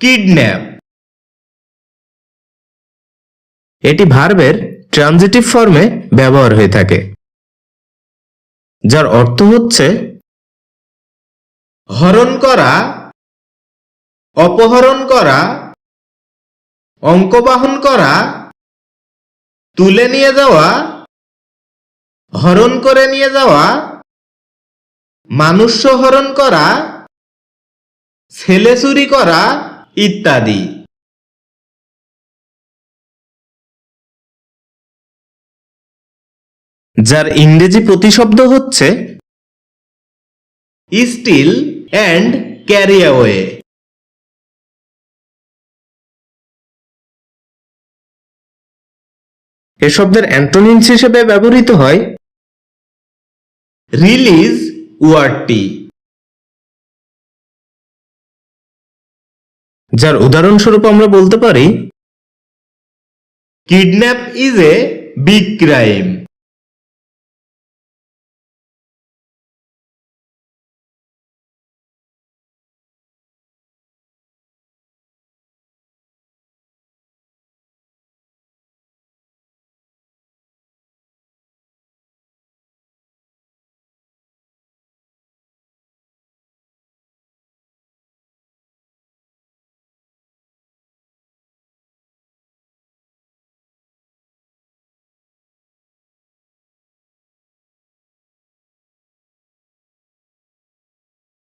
Kidnap. এটি ভার্বের transitive ফর্মে ব্যবহার হয়ে থাকে, যার অর্থ হচ্ছে হরণ করা, অপহরণ করা, অঙ্কবাহন করা, তুলে নিয়ে যাওয়া, হরণ করে নিয়ে যাওয়া, মানুষ্য হরণ করা, ছেলে চুরি করা ইত্যাদি। যার ইংরেজি প্রতিশব্দ হচ্ছে স্টিল অ্যান্ড ক্যারি অ্যাওয়ে এ শব্দের অ্যান্টোনিমস হিসেবে ব্যবহৃত হয় রিলিজ ওয়ার্ডটি। যার উদাহরণস্বরূপ আমরা বলতে পারি kidnap is a big crime.